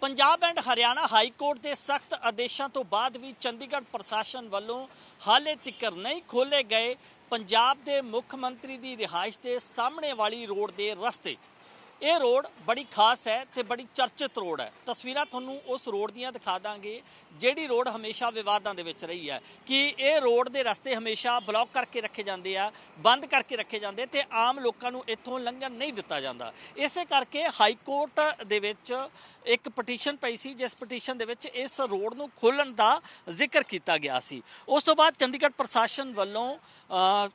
Punjab and Haryana high court ਦੇ ਸਖਤ ਆਦੇਸ਼ਾਂ ਤੋਂ ਬਾਅਦ ਵੀ ਚੰਡੀਗੜ੍ਹ ਪ੍ਰਸ਼ਾਸਨ ਵੱਲੋਂ ਹਾਲੇ ਤੱਕ ਨਹੀਂ ਖੋਲੇ ਗਏ ਪੰਜਾਬ ਦੇ ਮੁੱਖ ਮੰਤਰੀ ਦੀ ਰਿਹਾਇਸ਼ ਦੇ ਸਾਹਮਣੇ ਵਾਲੀ ਰੋਡ ਦੇ ਰਸਤੇ। ਇਹ ਰੋਡ ਬੜੀ ਖਾਸ ਹੈ ਤੇ ਬੜੀ ਚਰਚਿਤ ਰੋਡ ਹੈ। ਤਸਵੀਰਾਂ ਤੁਹਾਨੂੰ ਉਸ ਰੋਡ ਦੀਆਂ ਦਿਖਾ ਦਾਂਗੇ, ਜਿਹੜੀ ਰੋਡ ਹਮੇਸ਼ਾ ਵਿਵਾਦਾਂ ਦੇ ਵਿੱਚ ਰਹੀ ਹੈ। ਕਿ ਇਹ ਰੋਡ ਦੇ ਰਸਤੇ ਹਮੇਸ਼ਾ ਬਲੌਕ ਕਰਕੇ ਰੱਖੇ ਜਾਂਦੇ ਆ, ਬੰਦ ਕਰਕੇ ਰੱਖੇ ਜਾਂਦੇ ਤੇ ਆਮ ਲੋਕਾਂ ਨੂੰ ਇੱਥੋਂ ਲੰਘਣ ਨਹੀਂ ਦਿੱਤਾ ਜਾਂਦਾ। ਇਸੇ ਕਰਕੇ ਹਾਈ ਕੋਰਟ ਦੇ ਵਿੱਚ ਇੱਕ ਪਟੀਸ਼ਨ ਪਈ ਸੀ, ਜਿਸ ਪਟੀਸ਼ਨ ਦੇ ਵਿੱਚ ਇਸ ਰੋਡ ਨੂੰ ਖੋਲਣ ਦਾ ਜ਼ਿਕਰ ਕੀਤਾ ਗਿਆ ਸੀ। ਉਸ ਤੋਂ ਬਾਅਦ ਚੰਡੀਗੜ੍ਹ ਪ੍ਰਸ਼ਾਸਨ ਵੱਲੋਂ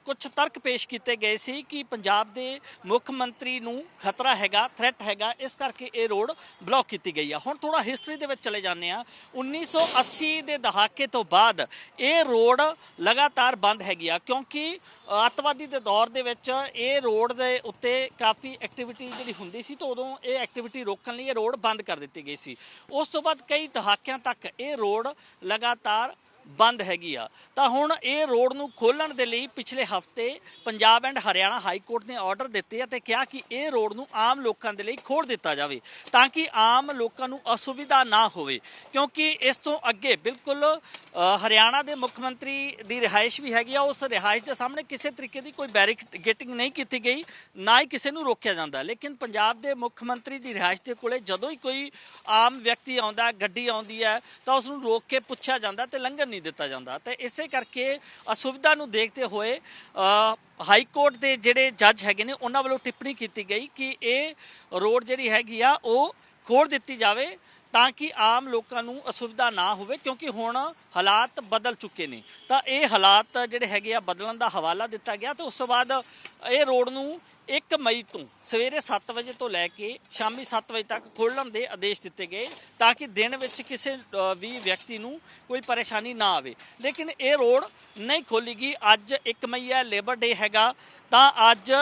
ਕੁਝ ਤਰਕ ਪੇਸ਼ ਕੀਤੇ ਗਏ ਸੀ ਕਿ ਪੰਜਾਬ ਦੇ ਮੁੱਖ ਮੰਤਰੀ ਨੂੰ ਖਤਰਾ ਹੈਗਾ ਥ੍ਰੈਟ ਹੈਗਾ, ਇਸ ਕਰਕੇ ਇਹ ਰੋਡ ਬਲੌਕ ਕੀਤੀ ਗਈ ਆ। ਹੁਣ ਥੋੜਾ ਹਿਸਟਰੀ ਦੇ ਵਿੱਚ ਚਲੇ ਜਾਂਦੇ ਆ 1980 ਦੇ ਦਹਾਕੇ ਤੋਂ ਬਾਅਦ ਇਹ ਰੋਡ ਲਗਾਤਾਰ ਬੰਦ ਹੈਗੀ ਆ, ਕਿਉਂਕਿ ਅੱਤਵਾਦੀ ਦੇ ਦੌਰ ਦੇ ਵਿੱਚ ਇਹ ਰੋਡ ਦੇ ਉੱਤੇ ਕਾਫੀ ਐਕਟੀਵਿਟੀ ਜਿਹੜੀ ਹੁੰਦੀ ਸੀ ਤਾਂ ਉਦੋਂ ਇਹ ਐਕਟੀਵਿਟੀ ਰੋਕਣ ਲਈ ਇਹ ਰੋਡ ਬੰਦ ਕਰ ਦਿੱਤੀ ਗਈ ਸੀ। ਉਸ ਤੋਂ ਬਾਅਦ ਕਈ ਦਹਾਕਿਆਂ ਤੱਕ ਇਹ ਰੋਡ ਲਗਾਤਾਰ ਬੰਦ ਹੈਗੀ ਆ। ਤਾਂ ਹੁਣ ਇਹ ਰੋਡ ਨੂੰ ਖੋਲਣ ਦੇ ਲਈ ਪਿਛਲੇ ਹਫ਼ਤੇ Punjab and Haryana high court ਨੇ ਆਰਡਰ ਦਿੱਤੇ ਅਤੇ ਕਿਹਾ ਕਿ ਇਹ ਰੋਡ ਨੂੰ ਆਮ ਲੋਕਾਂ ਦੇ ਲਈ ਖੋਲ ਦਿੱਤਾ ਜਾਵੇ ਤਾਂ ਕਿ ਆਮ ਲੋਕਾਂ ਨੂੰ ਅਸੁਵਿਧਾ ਨਾ ਹੋਵੇ। ਕਿਉਂਕਿ ਇਸ ਤੋਂ ਅੱਗੇ ਬਿਲਕੁਲ ਹਰਿਆਣਾ ਦੇ ਮੁੱਖ ਮੰਤਰੀ ਦੀ ਰਿਹਾਇਸ਼ ਵੀ ਹੈਗੀ ਆ। ਉਸ ਰਿਹਾਇਸ਼ ਦੇ ਸਾਹਮਣੇ ਕਿਸੇ ਤਰੀਕੇ ਦੀ ਕੋਈ ਬੈਰੀਕੇਟਿੰਗ ਨਹੀਂ ਕੀਤੀ ਗਈ, ਨਾ ਹੀ ਕਿਸੇ ਨੂੰ ਰੋਕਿਆ ਜਾਂਦਾ। ਲੇਕਿਨ ਪੰਜਾਬ ਦੇ ਮੁੱਖ ਮੰਤਰੀ ਦੀ ਰਿਹਾਇਸ਼ ਦੇ ਕੋਲੇ ਜਦੋਂ ਹੀ ਕੋਈ ਆਮ ਵਿਅਕਤੀ ਆਉਂਦਾ, ਗੱਡੀ ਆਉਂਦੀ ਹੈ ਤਾਂ ਉਸ ਨੂੰ ਰੋਕ ਕੇ ਪੁੱਛਿਆ ਜਾਂਦਾ ਤੇ ਲੰਘਣ ਨਹੀਂ ਦਿੱਤਾ ਜਾਂਦਾ। ਤੇ ਇਸੇ ਕਰਕੇ ਅਸੁਵਿਧਾ ਨੂੰ ਦੇਖਦੇ ਹੋਏ ਹਾਈ ਕੋਰਟ ਦੇ ਜਿਹੜੇ ਜੱਜ ਹੈਗੇ ਨੇ, ਉਹਨਾਂ ਵੱਲੋਂ ਟਿੱਪਣੀ ਕੀਤੀ ਗਈ ਕਿ ਇਹ ਰੋਡ ਜਿਹੜੀ ਹੈਗੀ ਆ, ਉਹ ਖੋਲ ਦਿੱਤੀ ਜਾਵੇ ਤਾਂ ਕਿ ਆਮ ਲੋਕਾਂ ਨੂੰ ਅਸੁਵਿਧਾ ਨਾ ਹੋਵੇ, ਕਿਉਂਕਿ ਹੁਣ ਹਾਲਾਤ ਬਦਲ ਚੁੱਕੇ ਨੇ। ਤਾਂ ਇਹ ਹਾਲਾਤ ਜਿਹੜੇ ਹੈਗੇ ਆ, ਬਦਲਣ ਦਾ ਹਵਾਲਾ ਦਿੱਤਾ ਗਿਆ ਤੇ ਉਸ ਤੋਂ ਬਾਅਦ ਇਹ ਰੋਡ ਨੂੰ 1 ਮਈ ਤੋਂ ਸਵੇਰੇ 7 ਵਜੇ ਤੋਂ ਲੈ ਕੇ ਸ਼ਾਮੀ 7 ਵਜੇ ਤੱਕ ਖੋਲ੍ਹਣ ਦੇ ਆਦੇਸ਼ ਦਿੱਤੇ ਗਏ ਤਾਂ ਕਿ ਦਿਨ ਵਿੱਚ ਕਿਸੇ ਵੀ ਵਿਅਕਤੀ ਨੂੰ ਕੋਈ ਪਰੇਸ਼ਾਨੀ ਨਾ ਆਵੇ। ਲੇਕਿਨ ਇਹ ਰੋਡ ਨਹੀਂ ਖੋਲੀਗੀ ਅੱਜ 1 ਮਈ ਹੈ, ਲੇਬਰ ਡੇ ਹੈਗਾ। ਤਾਂ ਅੱਜ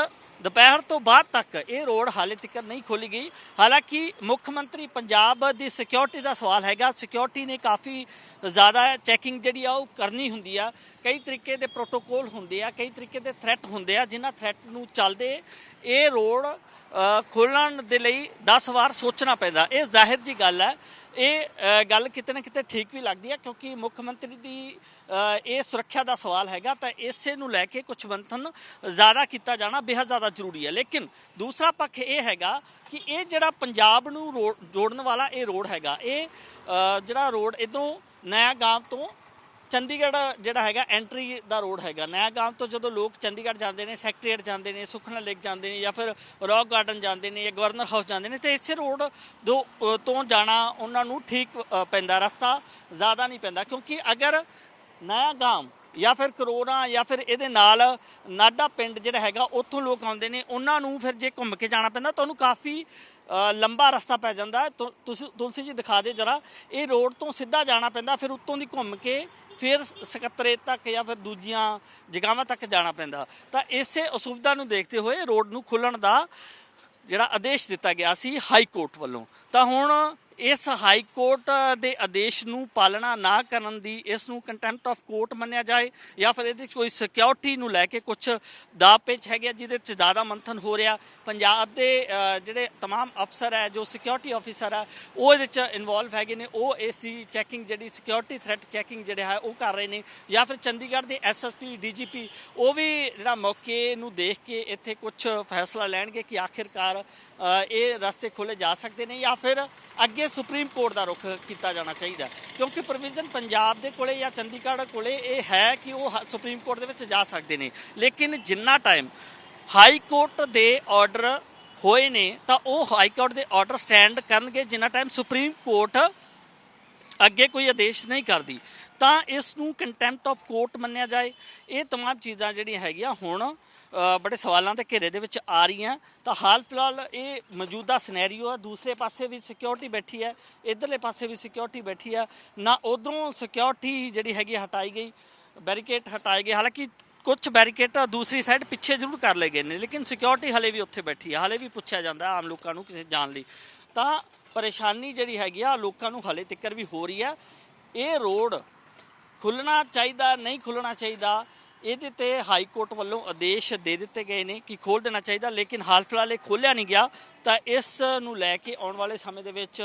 ਦੁਪਹਿਰ ਤੋਂ ਬਾਅਦ ਤੱਕ ਇਹ ਰੋਡ ਹਾਲੇ ਤੱਕ ਨਹੀਂ ਖੋਲੀ ਗਈ। ਹਾਲਾਂਕਿ ਮੁੱਖ ਮੰਤਰੀ ਪੰਜਾਬ ਦੀ ਸਿਕਿਉਰਿਟੀ ਦਾ ਸਵਾਲ ਹੈਗਾ। ਸਿਕਿਉਰਿਟੀ ਨੇ ਕਾਫੀ ਜ਼ਿਆਦਾ ਚੈਕਿੰਗ ਜਿਹੜੀ ਆ ਉਹ ਕਰਨੀ ਹੁੰਦੀ ਆ। ਕਈ ਤਰੀਕੇ ਦੇ ਪ੍ਰੋਟੋਕੋਲ ਹੁੰਦੇ ਆ, ਕਈ ਤਰੀਕੇ ਦੇ ਥ੍ਰੈਟ ਹੁੰਦੇ ਆ, ਜਿਨ੍ਹਾਂ ਥ੍ਰੈਟ ਨੂੰ ਚੱਲਦੇ ਇਹ ਰੋਡ ਖੋਲਣ ਦੇ ਲਈ 10 ਵਾਰ ਸੋਚਣਾ ਪੈਂਦਾ। ਇਹ ਜ਼ਾਹਿਰ ਜੀ ਗੱਲ ਹੈ ਇਹ ਗੱਲ ਕਿਤੇ ਨਾ ਕਿਤੇ ਠੀਕ ਵੀ ਲੱਗਦੀ ਹੈ ਕਿਉਂਕਿ ਮੁੱਖ ਮੰਤਰੀ ਦੀ ਇਹ ਸੁਰੱਖਿਆ ਦਾ ਸਵਾਲ ਹੈਗਾ, ਤਾਂ ਇਸੇ ਨੂੰ ਲੈ ਕੇ ਕੁਝ ਮੰਥਨ ਜ਼ਿਆਦਾ ਕੀਤਾ ਜਾਣਾ ਬੇहद ਜ਼ਿਆਦਾ ਜ਼ਰੂਰੀ ਹੈ ਲੇਕਿਨ ਦੂਸਰਾ ਪੱਖ ਇਹ ਹੈਗਾ ਕਿ ਇਹ ਜਿਹੜਾ ਪੰਜਾਬ ਨੂੰ ਰੋ- ਜੋੜਨ ਵਾਲਾ ਇਹ ਰੋਡ ਹੈਗਾ, ਇਹ ਜਿਹੜਾ ਰੋਡ ਇਧਰੋਂ ਨਇਆ ਗਾਂਵ ਤੋਂ ਚੰਡੀਗੜ੍ਹ ਜਿਹੜਾ ਹੈਗਾ ਐਂਟਰੀ ਦਾ ਰੋਡ ਹੈਗਾ। ਨਇਆ ਗਾਂਵ ਤੋਂ ਜਦੋਂ ਲੋਕ ਚੰਡੀਗੜ੍ਹ ਜਾਂਦੇ ਨੇ ਸੈਕਟਰੀਏਟ ਜਾਂਦੇ ਨੇ, ਸੁਖਨਾ ਲੇਕ ਜਾਂਦੇ ਨੇ ਜਾਂ ਫਿਰ ਰੌਕ ਗਾਰਡਨ ਜਾਂਦੇ ਨੇ ਜਾਂ ਗਵਰਨਰ ਹਾਊਸ ਜਾਂਦੇ ਨੇ, ਤੇ ਇਸੇ ਰੋਡ ਦੋ ਤੋਂ ਜਾਣਾ ਉਹਨਾਂ ਨੂੰ ਠੀਕ ਪੈਂਦਾ। ਰਸਤਾ ਜ਼ਿਆਦਾ ਨਹੀਂ ਪੈਂਦਾ ਕਿਉਂਕਿ ਅਗਰ ਨਇਆ ਗਾਮ ਜਾਂ ਫਿਰ ਕਰੋਨਾ ਜਾਂ ਫਿਰ ਇਹਦੇ ਨਾਲ ਨਾਡਾ ਪਿੰਡ ਜਿਹੜਾ ਹੈਗਾ, ਉੱਥੋਂ ਲੋਕ ਆਉਂਦੇ ਨੇ, ਉਹਨਾਂ ਨੂੰ ਫਿਰ ਜੇ ਘੁੰਮ ਕੇ ਜਾਣਾ ਪੈਂਦਾ ਤਾਂ ਉਹਨੂੰ ਕਾਫੀ ਲੰਬਾ ਰਸਤਾ ਪੈ ਜਾਂਦਾ ਤੁਸੀਂ, ਤੁਲਸੀ ਜੀ ਦਿਖਾ ਦਿਓ ਜਰਾ। ਇਹ ਰੋਡ ਤੋਂ ਸਿੱਧਾ ਜਾਣਾ ਪੈਂਦਾ, ਫਿਰ ਉੱਤੋਂ ਦੀ ਘੁੰਮ ਕੇ ਫਿਰ ਸਕੱਤਰੇ ਤੱਕ ਜਾਂ ਫਿਰ ਦੂਜੀਆਂ ਜਗ੍ਹਾਵਾਂ ਤੱਕ ਜਾਣਾ ਪੈਂਦਾ। ਤਾਂ ਇਸੇ ਅਸੁਵਿਧਾ ਨੂੰ ਦੇਖਦੇ ਹੋਏ ਰੋਡ ਨੂੰ ਖੋਲਣ ਦਾ ਜਿਹੜਾ ਆਦੇਸ਼ ਦਿੱਤਾ ਗਿਆ ਸੀ ਹਾਈ ਕੋਰਟ ਵੱਲੋਂ। ਤਾਂ ਹੁਣ ਇਸ ਹਾਈ ਕੋਰਟ ਦੇ ਆਦੇਸ਼ ਨੂੰ ਪਾਲਣਾ ਨਾ ਕਰਨ ਦੀ ਇਸ ਨੂੰ ਕੰਟੈਂਪਟ ਆਫ ਕੋਰਟ ਮੰਨਿਆ ਜਾਏ ਜਾਂ ਫਿਰ ਇਹਦੇ 'ਚ ਕੋਈ ਸਿਕਿਉਰਿਟੀ ਨੂੰ ਲੈ ਕੇ ਕੁਝ ਦਾ ਪੇਚ ਹੈਗੇ ਆ ਜਿਹਦੇ 'ਚ ਜ਼ਿਆਦਾ ਮੰਥਨ ਹੋ ਰਿਹਾ ਪੰਜਾਬ ਦੇ ਅ, ਜਿਹੜੇ तमाम ਅਫਸਰ ਹੈ ਜੋ ਸਿਕਿਉਰਿਟੀ ਆਫੀਸਰ ਹੈ ਉਹ ਇਹਦੇ 'ਚ ਇਨਵੋਲਵ ਹੈਗੇ ਨੇ ਉਹ ਇਸ ਦੀ ਚੈਕਿੰਗ ਜਿਹੜੀ ਸਿਕਿਉਰਿਟੀ ਥ੍ਰੈਟ ਚੈਕਿੰਗ ਜਿਹੜਾ ਹੈ ਉਹ ਕਰ ਰਹੇ ਨੇ ਜਾਂ ਫਿਰ ਚੰਡੀਗੜ੍ਹ ਦੇ ਐਸਐਸਪੀ ਡੀਜੀਪੀ ਉਹ ਵੀ ਜਿਹੜਾ ਮੌਕੇ ਨੂੰ ਦੇਖ ਕੇ ਇੱਥੇ ਕੁਝ ਫੈਸਲਾ ਲੈਣਗੇ ਕਿ ਆਖਿਰਕਾਰ ਅ, ਇਹ ਰਸਤੇ ਖੋਲੇ ਜਾ ਸਕਦੇ ਨੇ ਜਾਂ ਫਿਰ ਅੱਗੇ ਸੁਪਰੀਮ ਕੋਰਟ ਦਾ ਰੁਖ ਕੀਤਾ ਜਾਣਾ ਚਾਹੀਦਾ ਹੈ। ਕਿਉਂਕਿ ਪ੍ਰੋਵੀਜ਼ਨ ਪੰਜਾਬ ਦੇ ਕੋਲੇ ਜਾਂ ਚੰਡੀਗੜ੍ਹ ਕੋਲੇ ਇਹ ਹੈ ਕਿ ਉਹ ਹ- ਸੁਪਰੀਮ ਕੋਰਟ ਦੇ ਵਿੱਚ ਜਾ ਸਕਦੇ ਨੇ ਲੇਕਿਨ ਜਿੰਨਾ ਟਾਈਮ ਹਾਈ ਕੋਰਟ ਦੇ ਆਰਡਰ ਹੋਏ ਨੇ ਤਾਂ ਉਹ ਹਾਈ ਕੋਰਟ ਦੇ ਆਰਡਰ ਸਟੈਂਡ ਕਰਨਗੇ ਜਿੰਨਾ ਟਾਈਮ ਸੁਪਰੀਮ ਕੋਰਟ ਅੱਗੇ ਕੋਈ ਆਦੇਸ਼ ਨਹੀਂ ਕਰਦੀ ਤਾਂ ਇਸ ਨੂੰ ਕੰਟੈਂਪਟ ਆਫ ਕੋਰਟ ਮੰਨਿਆ ਜਾਏ ਇਹ तमाम ਚੀਜ਼ਾਂ ਜਿਹੜੀਆਂ ਹੈਗੀਆਂ ਹੁਣ ਅ, ਬੜੇ ਸਵਾਲਾਂ ਦੇ ਘੇਰੇ ਦੇ ਵਿੱਚ ਆ ਰਹੀਆਂ। ਤਾਂ ਹਾਲ ਫਿਲਹਾਲ ਇਹ ਮੌਜੂਦਾ ਸਿਨੈਰੀਓ ਆ। ਦੂਸਰੇ ਪਾਸੇ ਵੀ ਸਿਕਿਉਰਿਟੀ ਬੈਠੀ ਹੈ। ਇਧਰਲੇ ਪਾਸੇ ਵੀ ਸਿਕਿਉਰਿਟੀ ਬੈਠੀ ਆ। ਨਾ ਉਧਰੋਂ ਸਿਕਿਉਰਿਟੀ ਜਿਹੜੀ ਹੈਗੀ ਹਟਾਈ ਗਈ। ਬੈਰੀਕੇਡ ਹਟਾਏ ਗਏ। ਹਾਲਾਂਕਿ ਕੁਝ ਬੈਰੀਕੇਡ ਦੂਸਰੀ ਸਾਈਡ ਪਿੱਛੇ ਜ਼ਰੂਰ ਕਰ ਲਏ ਗਏ ਨੇ, ਲੇਕਿਨ ਸਿਕਿਉਰਿਟੀ ਹਲੇ ਵੀ ਉੱਥੇ ਬੈਠੀ ਆ। ਹਲੇ ਵੀ ਪੁੱਛਿਆ ਜਾਂਦਾ ਆਮ ਲੋਕਾਂ ਨੂੰ ਕਿਸੇ ਜਾਣ ਲਈ। ਤਾਂ ਪਰੇਸ਼ਾਨੀ ਜਿਹੜੀ ਹੈਗੀ ਆ, ਲੋਕਾਂ ਨੂੰ ਹਲੇ ਤੱਕ ਵੀ ਹੋ ਰਹੀ ਆ। ਇਹ ਰੋਡ ਖੁੱਲਣਾ ਚਾਹੀਦਾ, ਨਹੀਂ ਖੁੱਲਣਾ ਚਾਹੀਦਾ ਇਹਦੇ ਤੇ ਹਾਈ ਕੋਰਟ ਵੱਲੋਂ ਆਦੇਸ਼ ਦੇ ਦਿੱਤੇ ਗਏ ਨੇ ਕਿ ਖੋਲ ਦੇਣਾ ਚਾਹੀਦਾ, ਲੇਕਿਨ ਹਾਲ ਫਿਲਹਾਲ ਇਹ ਖੋਲਿਆ ਨਹੀਂ ਗਿਆ। ਤਾਂ ਇਸ ਨੂੰ ਲੈ ਕੇ ਆਉਣ ਵਾਲੇ ਸਮੇਂ ਦੇ ਵਿੱਚ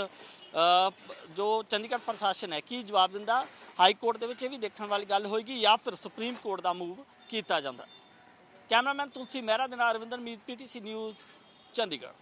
ਜੋ ਚੰਡੀਗੜ੍ਹ ਪ੍ਰਸ਼ਾਸਨ ਹੈ, ਕੀ ਜਵਾਬ ਦਿੰਦਾ? ਹਾਈ ਕੋਰਟ ਦੇ ਵਿੱਚ ਇਹ ਵੀ ਦੇਖਣ ਵਾਲੀ ਗੱਲ ਹੋਏਗੀ ਜਾਂ ਫਿਰ ਸੁਪਰੀਮ ਕੋਰਟ ਦਾ ਮੂਵ ਕੀਤਾ ਜਾਂਦਾ। ਕੈਮਰਾਮੈਨ ਤੁਲਸੀ ਮਹਿਰਾ ਦੇ ਨਾਲ ਰਵਿੰਦਰ ਮੀਤ, ਪੀਟੀਸੀ ਨਿਊਜ਼, ਚੰਡੀਗੜ੍ਹ।